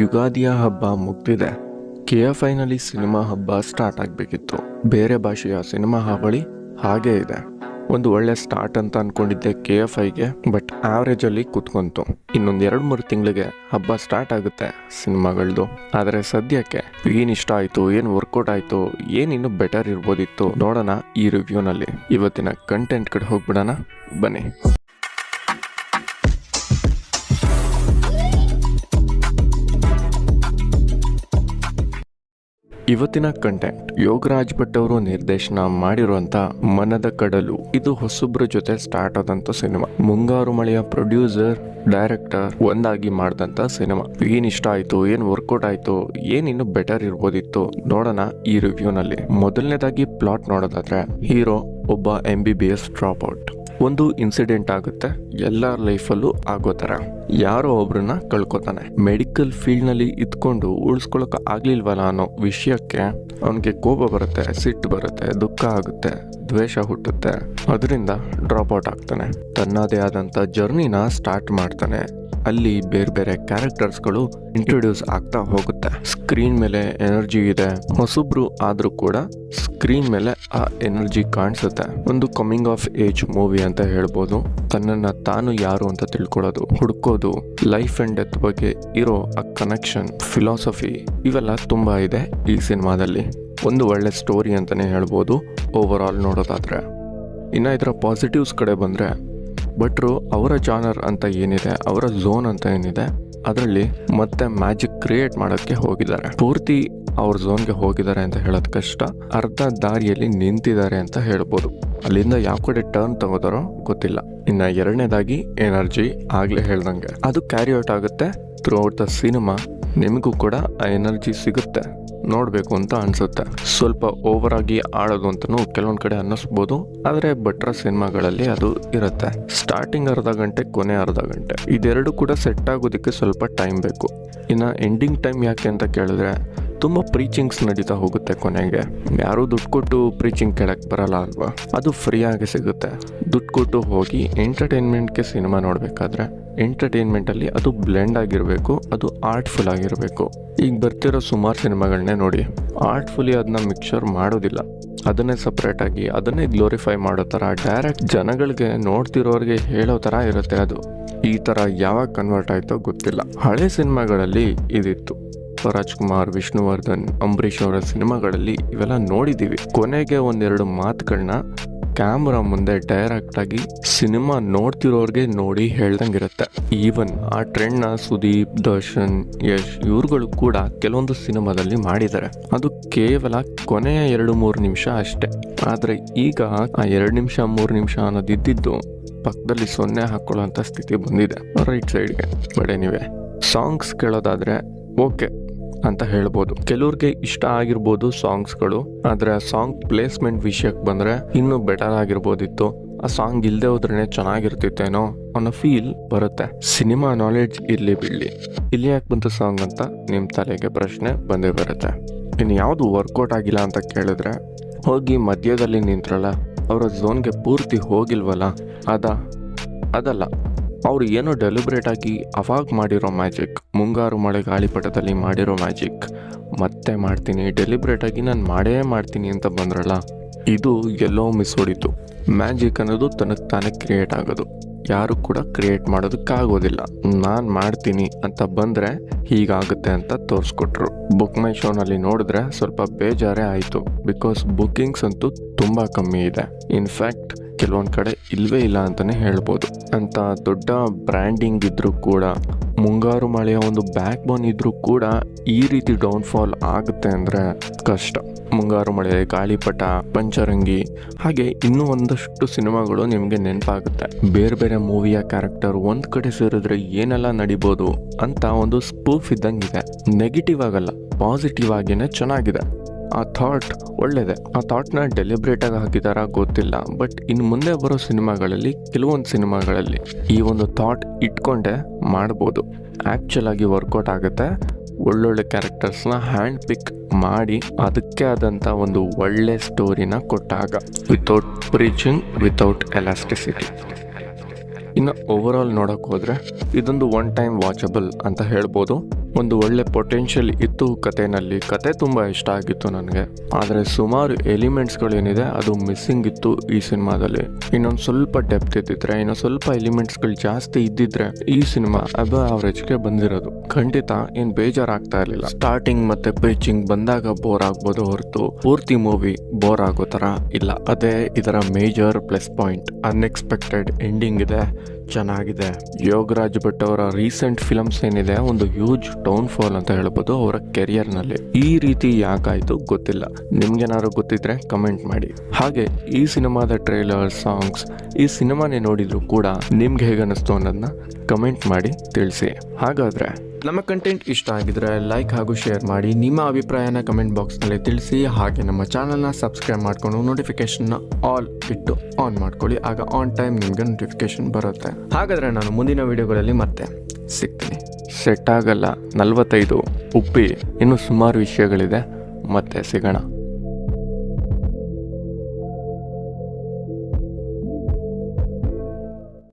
ಯುಗಾದಿಯ ಹಬ್ಬ ಮುಗ್ದಿದೆ. K F ಐನಲ್ಲಿ ಸಿನಿಮಾ ಹಬ್ಬ ಸ್ಟಾರ್ಟ್ ಆಗಬೇಕಿತ್ತು. ಬೇರೆ ಭಾಷೆಯ ಸಿನಿಮಾ ಹಾವಳಿ ಹಾಗೇ ಇದೆ. ಒಂದು ಒಳ್ಳೆ ಸ್ಟಾರ್ಟ್ ಅಂತ ಅನ್ಕೊಂಡಿದ್ದೆ ಕೆ ಎಫ್ ಐಗೆ ಬಟ್ ಆವ್ರೇಜ್ ಅಲ್ಲಿ ಕುತ್ಕೊಂತು. ಇನ್ನೊಂದು ಎರಡು ಮೂರು ತಿಂಗಳಿಗೆ ಹಬ್ಬ ಸ್ಟಾರ್ಟ್ ಆಗುತ್ತೆ ಸಿನಿಮಾಗಳದು. ಆದರೆ ಸದ್ಯಕ್ಕೆ ಏನ್ ಇಷ್ಟ ಆಯ್ತು, ಏನು ವರ್ಕೌಟ್ ಆಯ್ತು, ಏನ್ ಇನ್ನು ಬೆಟರ್ ಇರ್ಬೋದಿತ್ತು ನೋಡೋಣ ಈ ರಿವ್ಯೂನಲ್ಲಿ ಇವತ್ತಿನ ಕಂಟೆಂಟ್ ಕಡೆ ಹೋಗ್ಬಿಡೋಣ. ಬನ್ನಿ. ಇವತ್ತಿನ ಕಂಟೆಂಟ್ ಯೋಗರಾಜ್ ಭಟ್ ಅವರು ನಿರ್ದೇಶನ ಮಾಡಿರುವಂತ ಮನದ ಕಡಲು. ಇದು ಹೊಸಬ್ರ ಜೊತೆ ಸ್ಟಾರ್ಟ್ ಆದಂತ ಸಿನಿಮಾ ಮುಂಗಾರು ಮಳೆಯ ಪ್ರೊಡ್ಯೂಸರ್ ಡೈರೆಕ್ಟರ್ ಒಂದಾಗಿ ಮಾಡಿದಂತ ಸಿನಿಮಾ ಏನ್ ಇಷ್ಟ ಆಯ್ತು, ಏನ್ ವರ್ಕೌಟ್ ಆಯ್ತು, ಏನ್ ಇನ್ನು ಬೆಟರ್ ಇರ್ಬೋದಿತ್ತು ನೋಡೋಣ ಈ ರಿವ್ಯೂನಲ್ಲಿ ಮೊದಲನೇದಾಗಿ ಪ್ಲಾಟ್ ನೋಡೋದಾದ್ರೆ ಹೀರೋ ಒಬ್ಬ M B B S drop out ಒಂದು ಇನ್ಸಿಡೆಂಟ್ ಆಗುತ್ತೆ. ಎಲ್ಲರ ಲೈಫಲ್ಲೂ ಆಗೋ ಥರ. ಯಾರೋ ಒಬ್ರನ್ನ ಕಳ್ಕೊತಾನೆ. ಮೆಡಿಕಲ್ ಫೀಲ್ಡ್ನಲ್ಲಿ ಇದ್ಕೊಂಡು ಉಳಿಸ್ಕೊಳಕ್ಕೆ ಆಗ್ಲಿಲ್ವಲ್ಲ ಅನ್ನೋ ವಿಷಯಕ್ಕೆ ಅವನಿಗೆ ಕೋಪ ಬರುತ್ತೆ, ಸಿಟ್ಟು ಬರುತ್ತೆ, ದುಃಖ ಆಗುತ್ತೆ, ದ್ವೇಷ ಹುಟ್ಟುತ್ತೆ. ಅದರಿಂದ ಡ್ರಾಪ್ ಔಟ್ ಆಗ್ತಾನೆ. ತನ್ನದೇ ಆದಂಥ ಜರ್ನಿನ ಸ್ಟಾರ್ಟ್ ಮಾಡ್ತಾನೆ. ಅಲ್ಲಿ ಬೇರೆ ಬೇರೆ ಕ್ಯಾರೆಕ್ಟರ್ಸ್ಗಳು ಇಂಟ್ರೊಡ್ಯೂಸ್ ಆಗ್ತಾ ಹೋಗುತ್ತೆ. ಸ್ಕ್ರೀನ್ ಮೇಲೆ ಎನರ್ಜಿ ಇದೆ. ಹೊಸಬ್ರು ಆದ್ರೂ ಕೂಡ ಸ್ಕ್ರೀನ್ ಮೇಲೆ ಆ ಎನರ್ಜಿ ಕಾಣಿಸುತ್ತೆ. ಒಂದು ಕಮಿಂಗ್ ಆಫ್ ಏಜ್ ಮೂವಿ ಅಂತ ಹೇಳ್ಬೋದು. ತನ್ನನ್ನ ತಾನು ಯಾರು ಅಂತ ತಿಳ್ಕೊಳ್ಳೋದು, ಹುಡ್ಕೋದು ಲೈಫ್ ಅಂಡ್ ಡೆತ್ ಬಗ್ಗೆ ಇರೋ ಆ ಕನೆಕ್ಷನ್ ಫಿಲಾಸಫಿ ಇವೆಲ್ಲ ತುಂಬಾ ಇದೆ ಈ ಸಿನಿಮಾದಲ್ಲಿ. ಒಂದು ಒಳ್ಳೆ ಸ್ಟೋರಿ ಅಂತಾನೆ ಹೇಳ್ಬೋದು ಓವರ್ ಆಲ್ ನೋಡೋದಾದ್ರೆ. ಇನ್ನು ಇದರ ಪಾಸಿಟಿವ್ಸ್ ಕಡೆ ಬಂದರೆ ಭಟ್ರು ಅವರ ಜಾನರ್ ಅಂತ ಏನಿದೆ, ಅವರ ಝೋನ್ ಅಂತ ಏನಿದೆ ಅದರಲ್ಲಿ ಮತ್ತೆ ಮ್ಯಾಜಿಕ್ ಕ್ರಿಯೇಟ್ ಮಾಡೋಕ್ಕೆ ಹೋಗಿದ್ದಾರೆ. ಪೂರ್ತಿ ಅವ್ರ ಝೋನ್ಗೆ ಹೋಗಿದ್ದಾರೆ ಅಂತ ಹೇಳೋದು ಕಷ್ಟ. ಅರ್ಧ ದಾರಿಯಲ್ಲಿ ನಿಂತಿದ್ದಾರೆ ಅಂತ ಹೇಳ್ಬೋದು. ಅಲ್ಲಿಂದ ಯಾವ ಕಡೆ ಟರ್ನ್ ತಗೋದಾರೋ ಗೊತ್ತಿಲ್ಲ. ಇನ್ನು ಎರಡನೇದಾಗಿ ಎನರ್ಜಿ ಆಗಲೇ ಹೇಳ್ದಂಗೆ. ಅದು ಕ್ಯಾರಿ ಔಟ್ ಆಗುತ್ತೆ. ಥ್ರೂ ಔಟ್ ದ ಸಿನಿಮಾ ನಿಮಗೂ ಕೂಡ ಆ ಎನರ್ಜಿ ಸಿಗುತ್ತೆ. ನೋಡಬೇಕು ಅಂತ ಅನಿಸುತ್ತೆ. ಸ್ವಲ್ಪ ಓವರ್ ಆಗಿ ಆಡೋದು ಅಂತಲೂ ಕೆಲವೊಂದು ಕಡೆ ಅನ್ನಿಸ್ಬೋದು. ಆದರೆ ಭಟ್ರ ಸಿನಿಮಾಗಳಲ್ಲಿ ಅದು ಇರುತ್ತೆ. ಸ್ಟಾರ್ಟಿಂಗ್ ಅರ್ಧ ಗಂಟೆ, ಕೊನೆ ಅರ್ಧ ಗಂಟೆ. ಇದೆರಡು ಕೂಡ ಸೆಟ್ ಆಗೋದಕ್ಕೆ ಸ್ವಲ್ಪ ಟೈಮ್ ಬೇಕು. ಇನ್ನು ಎಂಡಿಂಗ್ ಟೈಮ್ ಯಾಕೆ ಅಂತ ಕೇಳಿದ್ರೆ ತುಂಬ ಪ್ರೀಚಿಂಗ್ಸ್ ನಡೀತಾ ಹೋಗುತ್ತೆ ಕೊನೆಗೆ. ಯಾರೂ ದುಡ್ಡು ಕೊಟ್ಟು ಪ್ರೀಚಿಂಗ್ ಕೇಳಕ್ಕೆ ಬರಲ್ಲ ಅಲ್ವಾ? ಅದು ಫ್ರೀಯಾಗಿ ಸಿಗುತ್ತೆ. ದುಡ್ಡು ಕೊಟ್ಟು ಹೋಗಿ ಎಂಟರ್ಟೈನ್ಮೆಂಟ್ಗೆ ಸಿನಿಮಾ ನೋಡಬೇಕಾದ್ರೆ ಎಂಟರ್ಟೈನ್ಮೆಂಟಲ್ಲಿ ಅದು ಬ್ಲೆಂಡ್ ಆಗಿರಬೇಕು, ಅದು ಆರ್ಟ್ಫುಲ್ ಆಗಿರಬೇಕು. ಈಗ ಬರ್ತಿರೋ ಸುಮಾರು ಸಿನಿಮಾಗಳನ್ನೇ ನೋಡಿ. ಆರ್ಟ್ಫುಲಿ ಅದನ್ನ ಮಿಕ್ಸರ್ ಮಾಡೋದಿಲ್ಲ. ಅದನ್ನೇ ಸಪ್ರೇಟಾಗಿ ಅದನ್ನೇ ಗ್ಲೋರಿಫೈ ಮಾಡೋ ಥರ ಡೈರೆಕ್ಟ್ ಜನಗಳಿಗೆ ನೋಡ್ತಿರೋರಿಗೆ ಹೇಳೋ ಥರ ಇರುತ್ತೆ ಅದು. ಈ ಥರ ಯಾವಾಗ ಕನ್ವರ್ಟ್ ಆಯ್ತೋ ಗೊತ್ತಿಲ್ಲ. ಹಳೆ ಸಿನಿಮಾಗಳಲ್ಲಿ ಇದಿತ್ತು. ರಾಜ್ಕುಮಾರ್ ವಿಷ್ಣುವರ್ಧನ್, ಅಂಬರೀಷ್ ಅವರ ಸಿನಿಮಾಗಳಲ್ಲಿ ಇವೆಲ್ಲ ನೋಡಿದ್ದೀವಿ. ಕೊನೆಗೆ ಒಂದೆರಡು ಮಾತುಗಳನ್ನ ಕ್ಯಾಮ್ರಾ ಮುಂದೆ ಡೈರೆಕ್ಟ್ ಆಗಿ ಸಿನಿಮಾ ನೋಡ್ತಿರೋರ್ಗೆ ನೋಡಿ ಹೇಳ್ದಂಗಿರುತ್ತೆ. ಈವನ್ ಆ ಟ್ರೆಂಡ್ನ ಸುದೀಪ್, ದರ್ಶನ್, ಯಶ್ ಇವ್ರುಗಳು ಕೂಡ ಕೆಲವೊಂದು ಸಿನಿಮಾದಲ್ಲಿ ಮಾಡಿದ್ದಾರೆ. ಅದು ಕೇವಲ ಕೊನೆಯ ಎರಡು ಮೂರು ನಿಮಿಷ ಅಷ್ಟೇ. ಆದರೆ ಈಗ ಆ ಎರಡು ನಿಮಿಷ, ಮೂರು ನಿಮಿಷ ಅನ್ನೋದಿದ್ದಿದ್ದು ಪಕ್ಕದಲ್ಲಿ ಸೊನ್ನೆ ಹಾಕೊಳ್ಳೋ ಸ್ಥಿತಿ ಬಂದಿದೆ. ರೈಟ್ ಸೈಡ್ಗೆ ಬಟ್ ಎನಿವೆ ಸಾಂಗ್ಸ್ ಕೇಳೋದಾದ್ರೆ ಓಕೆ ಅಂತ ಹೇಳ್ಬೋದು. ಕೆಲವ್ರಿಗೆ ಇಷ್ಟ ಆಗಿರ್ಬೋದು ಸಾಂಗ್ಸ್ಗಳು, ಆದರೆ ಆ ಸಾಂಗ್ ಪ್ಲೇಸ್ಮೆಂಟ್ ವಿಷಯಕ್ಕೆ ಬಂದರೆ ಇನ್ನೂ ಬೆಟರ್ ಆಗಿರ್ಬೋದಿತ್ತು. ಆ ಸಾಂಗ್ ಇಲ್ಲದೆ ಹೋದ್ರೆ ಚೆನ್ನಾಗಿರ್ತಿತ್ತೇನೋ ಅನ್ನೋ ಫೀಲ್ ಬರುತ್ತೆ. ಸಿನಿಮಾ ನಾಲೆಡ್ಜ್ ಇರಲಿ ಬಿಡಲಿ. ಇಲ್ಲಿ ಯಾಕೆ ಬಂತು ಸಾಂಗ್ ಅಂತ ನಿಮ್ಮ ತಲೆಗೆ ಪ್ರಶ್ನೆ ಬಂದೇ ಬರುತ್ತೆ. ಇನ್ನು ಯಾವುದು ವರ್ಕೌಟ್ ಆಗಿಲ್ಲ ಅಂತ ಕೇಳಿದ್ರೆ, ಹೋಗಿ ಮಧ್ಯದಲ್ಲಿ ನಿಂತ್ರಲ್ಲ, ಅವರ ಝೋನ್ಗೆ ಪೂರ್ತಿ ಹೋಗಿಲ್ವಲ್ಲ? ಅದ, ಅದಲ್ಲ. ಅವ್ರು ಏನೋ ಡೆಲಿಬ್ರೇಟ್ ಆಗಿ ಅವಾಗ ಮಾಡಿರೋ ಮ್ಯಾಜಿಕ್ ಮುಂಗಾರು ಮಳೆ ಗಾಳಿಪಟದಲ್ಲಿ ಮಾಡಿರೋ ಮ್ಯಾಜಿಕ್ ಮತ್ತೆ ಮಾಡ್ತೀನಿ ಡೆಲಿಬ್ರೇಟ್ ಆಗಿ ನಾನು ಮಾಡೇ ಮಾಡ್ತೀನಿ ಅಂತ ಬಂದ್ರಲ್ಲ, ಇದು ಎಲ್ಲೋ ಮಿಸ್ ಹೊಡಿತು. ಮ್ಯಾಜಿಕ್ ಅನ್ನೋದು ತನಗೆ ತಾನೇ ಕ್ರಿಯೇಟ್ ಆಗೋದು. ಯಾರು ಕೂಡ ಕ್ರಿಯೇಟ್ ಮಾಡೋದಕ್ಕಾಗೋದಿಲ್ಲ. ನಾನು ಮಾಡ್ತೀನಿ ಅಂತ ಬಂದರೆ ಹೀಗಾಗುತ್ತೆ ಅಂತ ತೋರಿಸ್ಕೊಟ್ರು. ಬುಕ್ ಮೈ ಶೋನಲ್ಲಿ ನೋಡಿದ್ರೆ ಸ್ವಲ್ಪ ಬೇಜಾರೇ ಆಯಿತು. ಬಿಕಾಸ್ ಬುಕ್ಕಿಂಗ್ಸ್ ಅಂತೂ ತುಂಬ ಕಮ್ಮಿ ಇದೆ. ಇನ್ಫ್ಯಾಕ್ಟ್ ಕೆಲವೊಂದು ಕಡೆ ಇಲ್ವೇ ಇಲ್ಲ ಅಂತಲೇ ಹೇಳ್ಬೋದು. ಅಂತ ದೊಡ್ಡ ಬ್ರ್ಯಾಂಡಿಂಗ್ ಇದ್ದರೂ ಕೂಡ, ಮುಂಗಾರು ಮಳೆಯ ಒಂದು ಬ್ಯಾಕ್ ಬೋನ್ ಇದ್ದರೂ ಕೂಡ ಈ ರೀತಿ ಡೌನ್ಫಾಲ್ ಆಗುತ್ತೆ ಅಂದರೆ ಕಷ್ಟ. ಮುಂಗಾರು ಮಳೆ ಗಾಳಿಪಟ, ಪಂಚರಂಗಿ, ಹಾಗೆ ಇನ್ನೂ ಒಂದಷ್ಟು ಸಿನಿಮಾಗಳು ನಿಮಗೆ ನೆನಪಾಗುತ್ತೆ. ಬೇರೆ ಬೇರೆ ಮೂವಿಯ ಕ್ಯಾರೆಕ್ಟರ್ ಒಂದು ಕಡೆ ಸೇರಿದ್ರೆ ಏನೆಲ್ಲ ನಡಿಬೋದು ಅಂತ ಒಂದು ಸ್ಪೂಫ್ ಇದ್ದಂಗಿದೆ. ನೆಗೆಟಿವ್ ಆಗಲ್ಲ ಪಾಸಿಟಿವ್ ಆಗಿನೇ ಚೆನ್ನಾಗಿದೆ. ಆ ಥಾಟ್ ಒಳ್ಳೆಯದೆ ಆ ಥಾಟ್ನ ಡೆಲಿಬ್ರೇಟಾಗಿ ಹಾಕಿದಾರ ಗೊತ್ತಿಲ್ಲ. ಬಟ್ ಇನ್ನು ಮುಂದೆ ಬರೋ ಸಿನಿಮಾಗಳಲ್ಲಿ, ಕೆಲವೊಂದು ಸಿನಿಮಾಗಳಲ್ಲಿ ಈ ಒಂದು ಥಾಟ್ ಇಟ್ಕೊಂಡೆ ಮಾಡ್ಬೋದು. ಆ್ಯಕ್ಚುಲಾಗಿ ವರ್ಕೌಟ್ ಆಗುತ್ತೆ. ಒಳ್ಳೊಳ್ಳೆ ಕ್ಯಾರೆಕ್ಟರ್ಸ್ನ ಹ್ಯಾಂಡ್ ಪಿಕ್ ಮಾಡಿ ಅದಕ್ಕೆ ಆದಂಥ ಒಂದು ಒಳ್ಳೆ ಸ್ಟೋರಿನ ಕೊಟ್ಟಾಗ. Without preaching without elasticity. ಇನ್ನು ಓವರ್ ಆಲ್ ನೋಡೋಕೆ ಹೋದರೆ ಇದೊಂದು ಒನ್ ಟೈಮ್ ವಾಚಬಲ್ ಅಂತ ಹೇಳ್ಬೋದು. ಒಂದು ಒಳ್ಳೆ ಪೊಟೆನ್ಷಿಯಲ್ ಇತ್ತು ಕಥೆನಲ್ಲಿ. ಕತೆ ತುಂಬ ಇಷ್ಟ ಆಗಿತ್ತು ನನಗೆ. ಆದರೆ ಸುಮಾರು ಎಲಿಮೆಂಟ್ಸ್ಗಳೇನಿದೆ ಅದು ಮಿಸ್ಸಿಂಗ್ ಇತ್ತು ಈ ಸಿನಿಮಾದಲ್ಲಿ. ಇನ್ನೊಂದು ಸ್ವಲ್ಪ ಡೆಪ್ತ್ ಇದ್ದಿದ್ರೆ, ಇನ್ನೊಂದು ಸ್ವಲ್ಪ ಎಲಿಮೆಂಟ್ಸ್ಗಳು ಜಾಸ್ತಿ ಇದ್ದಿದ್ರೆ ಈ ಸಿನಿಮಾ ಅಬ ಅವರೇಜ್ಗೆ ಬಂದಿರೋದು. ಖಂಡಿತ ಏನು ಬೇಜಾರಾಗ್ತಾ ಇರಲಿಲ್ಲ. ಸ್ಟಾರ್ಟಿಂಗ್ ಮತ್ತೆ ಪೇಚಿಂಗ್ ಬಂದಾಗ ಬೋರ್ ಆಗ್ಬೋದು ಹೊರತು. ಪೂರ್ತಿ ಮೂವಿ ಬೋರ್ ಆಗೋ ಥರ ಇಲ್ಲ. ಅದೇ ಇದರ major plus point unexpected ending ಇದೆ. ಚೆನ್ನಾಗಿದೆ. ಯೋಗರಾಜ್ ಭಟ್ ಅವರ ರೀಸೆಂಟ್ ಫಿಲಮ್ಸ್ ಏನಿದೆ, ಒಂದು ಹ್ಯೂಜ್ ಡೌನ್ ಫಾಲ್ ಅಂತ ಹೇಳ್ಬೋದು ಅವರ ಕೆರಿಯರ್ನಲ್ಲಿ. ಈ ರೀತಿ ಯಾಕಾಯ್ತು ಗೊತ್ತಿಲ್ಲ. ನಿಮ್ಗೇನಾದ್ರು ಗೊತ್ತಿದ್ರೆ ಕಮೆಂಟ್ ಮಾಡಿ. ಹಾಗೆ, ಈ ಸಿನಿಮಾದ ಟ್ರೈಲರ್ ಸಾಂಗ್ಸ್ ಈ ಸಿನಿಮಾನೇ ನೋಡಿದ್ರು ಕೂಡ ನಿಮ್ಗೆ ಹೇಗನ್ನಿಸ್ತು ಅನ್ನೋದನ್ನ ಕಮೆಂಟ್ ಮಾಡಿ ತಿಳಿಸಿ. ಹಾಗಾದ್ರೆ ನಮ್ಮ ಕಂಟೆಂಟ್ ಇಷ್ಟ ಆಗಿದ್ರೆ ಲೈಕ್ ಹಾಗೂ ಶೇರ್ ಮಾಡಿ. ನಿಮ್ಮ ಅಭಿಪ್ರಾಯನ ಕಮೆಂಟ್ ಬಾಕ್ಸ್ನಲ್ಲಿ ತಿಳಿಸಿ. ಹಾಗೆ ನಮ್ಮ ಚಾನಲ್ನ ಸಬ್ಸ್ಕ್ರೈಬ್ ಮಾಡ್ಕೊಂಡು ನೋಟಿಫಿಕೇಶನ್ನ ಆಲ್ ಇಟ್ಟು ಆನ್ ಮಾಡ್ಕೊಳ್ಳಿ. ಆಗ ಆನ್ ಟೈಮ್ ನಿಮಗೆ ನೋಟಿಫಿಕೇಶನ್ ಬರುತ್ತೆ. ಹಾಗಾದರೆ ನಾನು ಮುಂದಿನ ವಿಡಿಯೋಗಳಲ್ಲಿ ಮತ್ತೆ ಸಿಗ್ತೀನಿ. ಸೆಟ್ ಆಗಲ್ಲ. ನಲವತ್ತೈದು ಉಪ್ಪಿ. ಇನ್ನೂ ಸುಮಾರು ವಿಷಯಗಳಿದೆ. ಮತ್ತೆ ಸಿಗೋಣ.